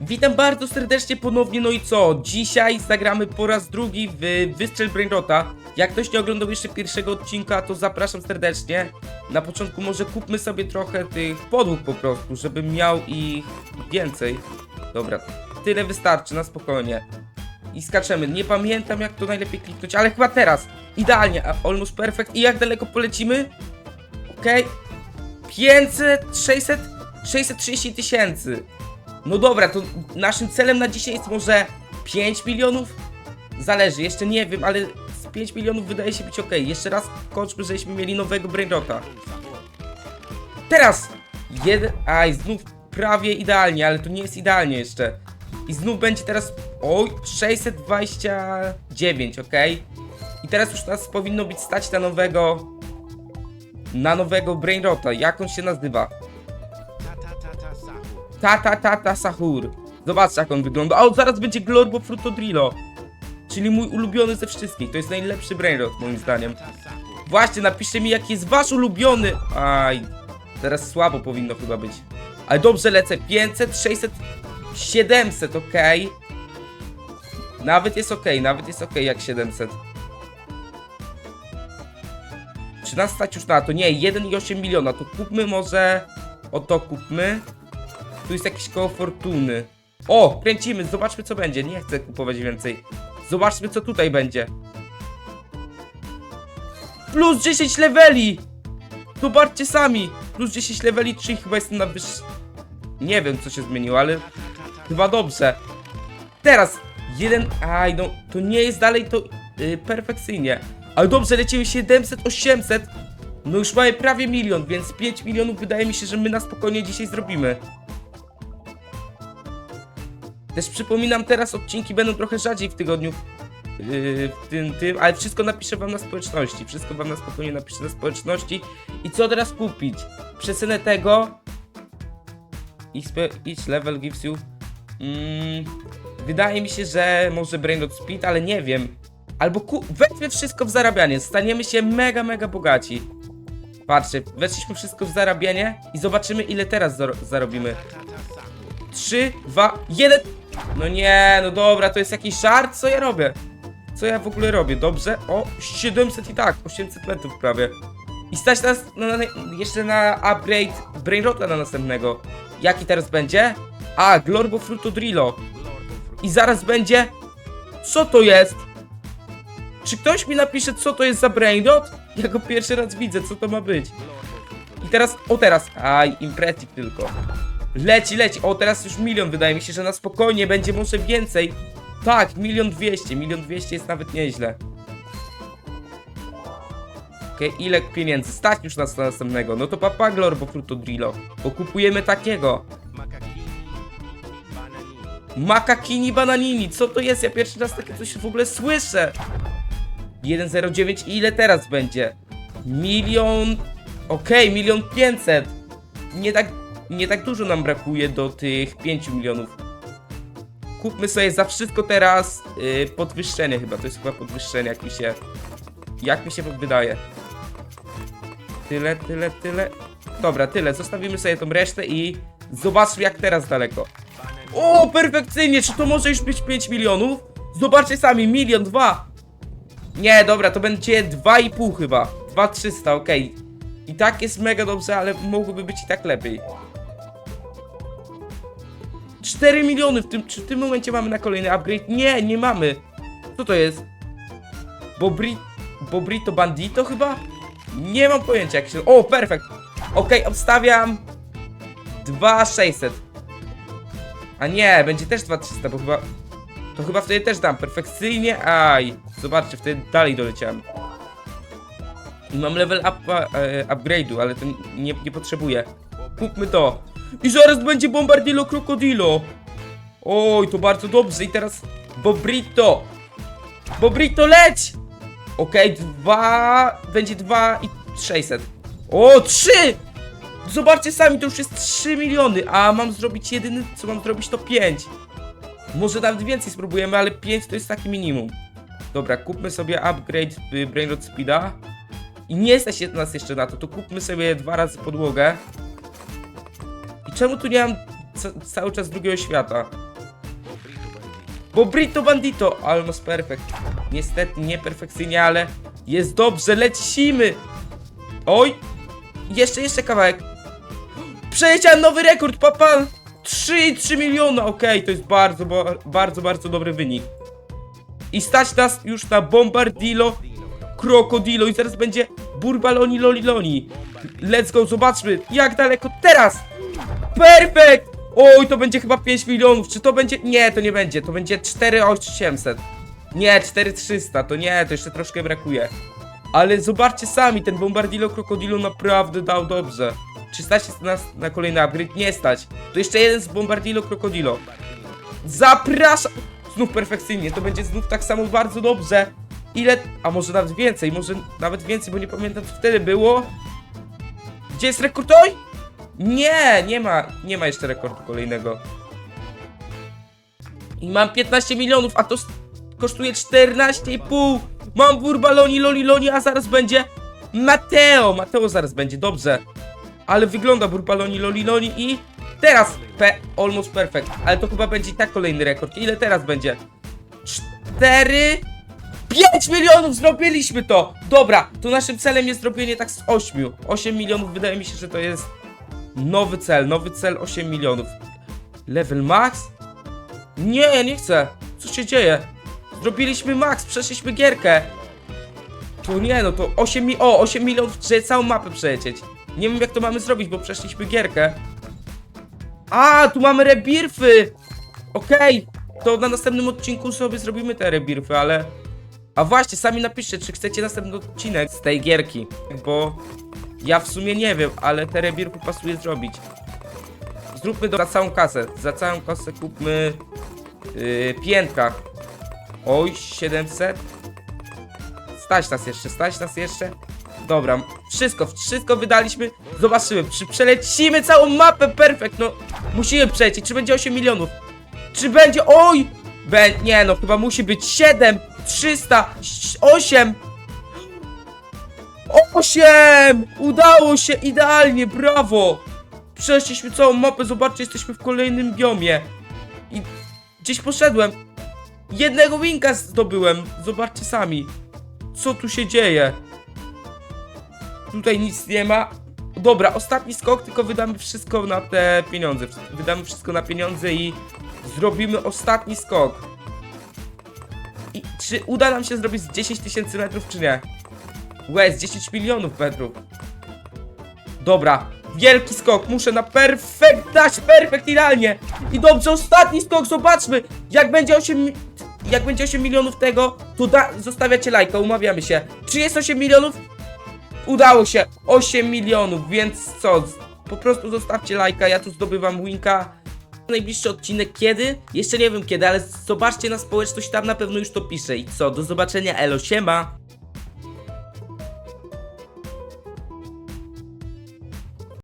Witam bardzo serdecznie ponownie, no i co? Dzisiaj zagramy po raz drugi w Wystrzel Brainrota. Jak ktoś nie oglądał jeszcze pierwszego odcinka, to zapraszam serdecznie. Na początku może kupmy sobie trochę tych podłóg po prostu, żebym miał ich więcej. Dobra, tyle wystarczy, na spokojnie. I skaczemy. Nie pamiętam jak to najlepiej kliknąć, ale chyba teraz. Idealnie, almost perfect. I jak daleko polecimy? Okej. 500, 600, 630 tysięcy. No dobra, to naszym celem na dzisiaj jest może 5 milionów? Zależy, jeszcze nie wiem, ale z 5 milionów wydaje się być ok. Jeszcze raz kończmy, żeśmy mieli nowego Brainrota. Teraz! Jeden... Aj, znów prawie idealnie, ale to nie jest idealnie jeszcze. I znów będzie teraz... Oj, 629, ok? I teraz już nas powinno być stać na nowego... Na nowego Brainrota. Jak on się nazywa? Tata Tata Sahur. Zobaczcie jak on wygląda. On zaraz będzie Glorbo Frutodrillo. Czyli mój ulubiony ze wszystkich. To jest najlepszy brainrot moim zdaniem. Właśnie, napiszcie mi jaki jest wasz ulubiony. Aj, teraz słabo powinno chyba być. Ale dobrze lecę. 500, 600, 700, okej. Nawet jest okej, nawet jest okej jak 700. Czy nas stać już na to? Nie, 1,8 miliona. To kupmy może... O to kupmy. Tu jest jakieś koło fortuny. O, kręcimy, zobaczmy co będzie. Nie chcę kupować więcej. Zobaczmy co tutaj będzie. Plus 10 leveli! Zobaczcie sami! Plus 10 leveli, czyli chyba jestem na wyższy... Nie wiem co się zmieniło, ale chyba dobrze. Teraz, jeden... Aj, no, to nie jest dalej to yy, perfekcyjnie. Ale dobrze, lecimy 700, 800. No już mamy prawie milion, więc 5 milionów wydaje mi się, że my na spokojnie dzisiaj zrobimy. Też przypominam, teraz odcinki będą trochę rzadziej w tygodniu. Yy, w tym, tym, ale wszystko napiszę wam na społeczności. Wszystko wam na spokojnie napiszę na społeczności. I co teraz kupić? Przecenę tego. Each, level gives you. Mm, wydaje mi się, że może Brainrot Speed, ale nie wiem. Albo ku weźmy wszystko w zarabianie. Staniemy się mega, mega bogaci. Patrzcie, weszliśmy wszystko w zarabianie i zobaczymy ile teraz zaro- zarobimy. 3, 2, 1. No nie, no dobra, to jest jakiś żart, co ja robię? Co ja w ogóle robię? Dobrze? O, 700 i tak, 800 metrów prawie. I stać nas na, jeszcze na upgrade Brainrota na następnego. Jaki teraz będzie? A, Glorbo Frutodrillo. I zaraz będzie... Co to jest? Czy ktoś mi napisze, co to jest za Brainrot? Ja go pierwszy raz widzę, co to ma być. I teraz, o teraz, aj, impretik tylko. Leci, leci. O, teraz już milion. Wydaje mi się, że na spokojnie będzie może więcej. Tak, milion dwieście. Milion dwieście jest nawet nieźle. Okej, ile pieniędzy? Stać już nas na następnego. No to papa Glor, bo Frutodrillo. Bo kupujemy takiego. Makakini bananini. Co to jest? Ja pierwszy raz takie coś w ogóle słyszę. 1,09 i ile teraz będzie? Milion... Okej, milion pięćset. Nie tak, nie tak dużo nam brakuje do tych 5 milionów. Kupmy sobie za wszystko teraz yy, podwyższenie chyba. To jest chyba podwyższenie, jak mi się... Jak mi się wydaje. Tyle, tyle, tyle. Dobra, tyle. Zostawimy sobie tą resztę i zobaczmy jak teraz daleko. O, perfekcyjnie! Czy to może już być 5 milionów? Zobaczcie sami, milion, dwa. Nie, dobra, to będzie 2,5 chyba. 2,300, okej. I tak jest mega dobrze, ale mogłoby być i tak lepiej. 4 miliony w tym, czy w tym momencie mamy na kolejny upgrade? Nie, nie mamy. Co to jest? Bobri... Bobrito Bandito chyba? Nie mam pojęcia jak się... O, perfekt! Okej, obstawiam... 2,600. A nie, będzie też 2,300, bo chyba... To chyba wtedy też dam perfekcyjnie, aj. Zobaczcie, wtedy dalej doleciałem. I mam level up, e, upgrade'u, ale to nie, nie potrzebuję. Kupmy to. I zaraz będzie Bombardillo Crocodilo. Oj, to bardzo dobrze. I teraz Bobrito. Bobrito, leć! Okej, dwa... Będzie dwa i 600. O, trzy! Zobaczcie sami, to już jest 3 miliony, a mam zrobić jedyny, co mam zrobić to 5. Może nawet więcej spróbujemy, ale 5 to jest taki minimum. Dobra, kupmy sobie upgrade y, Brainrot Speeda. I nie stać nas jeszcze na to, to kupmy sobie dwa razy podłogę. Czemu tu nie mam ca cały czas drugiego świata? Bo Brito Bandito, almost perfect. Niestety nieperfekcyjnie, ale jest dobrze, lecimy. Oj, jeszcze, jeszcze kawałek. Przeleciałem nowy rekord, papa. 3,3 miliona, okej, to jest bardzo, ba- bardzo, bardzo dobry wynik. I stać nas już na Bombardilo, Krokodilo i zaraz będzie Burbaloni Loliloni. Let's go, zobaczmy, jak daleko teraz. Perfekt! Oj, to będzie chyba 5 milionów. Czy to będzie. Nie, to nie będzie. To będzie 4800. Nie, 4300. To nie, to jeszcze troszkę brakuje. Ale zobaczcie sami, ten Bombardilo Krokodilo naprawdę dał dobrze. Czy stać nas na kolejny upgrade? Nie stać. To jeszcze jeden z Bombardilo Krokodilo. Zapraszam! Znów perfekcyjnie, to będzie znów tak samo bardzo dobrze. Ile. A może nawet więcej, może nawet więcej, bo nie pamiętam co wtedy było. Gdzie jest rekord? Nie, nie ma, nie ma jeszcze rekordu kolejnego. I mam 15 milionów, a to kosztuje 14,5. Mam Burbaloni, Loliloni, a zaraz będzie Mateo. Mateo zaraz będzie, dobrze. Ale wygląda Burbaloni, Loliloni i teraz P, almost perfect. Ale to chyba będzie i tak kolejny rekord. Ile teraz będzie? 4... 5 milionów zrobiliśmy to! Dobra, to naszym celem jest zrobienie tak z 8. 8 milionów wydaje mi się, że to jest nowy cel, nowy cel 8 milionów. Level max? Nie, nie chcę. Co się dzieje? Zrobiliśmy max, przeszliśmy gierkę. To nie, no to 8 mi... O, 8 milionów, żeby całą mapę przelecieć. Nie wiem jak to mamy zrobić, bo przeszliśmy gierkę. A, tu mamy rebirfy! Okej, to na następnym odcinku sobie zrobimy te rebirfy, ale... A właśnie, sami napiszcie, czy chcecie następny odcinek z tej gierki, bo ja w sumie nie wiem, ale te rebirfy pasuje zrobić. Zróbmy to za całą kasę, za całą kasę kupmy yy, piętka. Oj, 700. Stać nas jeszcze, stać nas jeszcze. Dobra, wszystko, wszystko wydaliśmy. Zobaczymy, czy przelecimy całą mapę, perfekt, no. Musimy przejść, czy będzie 8 milionów? Czy będzie, oj! Be, nie no, chyba musi być 7, 300, 8. 8! Udało się, idealnie, brawo! Przeszliśmy całą mapę, zobaczcie, jesteśmy w kolejnym biomie. I gdzieś poszedłem. Jednego winka zdobyłem, zobaczcie sami. Co tu się dzieje? Tutaj nic nie ma. Dobra, ostatni skok, tylko wydamy wszystko na te pieniądze. Wydamy wszystko na pieniądze i zrobimy ostatni skok. I czy uda nam się zrobić z 10 tysięcy metrów, czy nie? Łez, 10 milionów metrów. Dobra, wielki skok, muszę na perfekt dać, perfekt idealnie. I dobrze, ostatni skok, zobaczmy, jak będzie 8, mi- jak będzie 8 milionów tego, to da, zostawiacie lajka, umawiamy się. Czy jest 8 milionów? Udało się, 8 milionów, więc co, po prostu zostawcie lajka, ja tu zdobywam winka. Najbliższy odcinek kiedy? Jeszcze nie wiem kiedy, ale zobaczcie na społeczność, tam na pewno już to pisze. I co, do zobaczenia, elo, siema!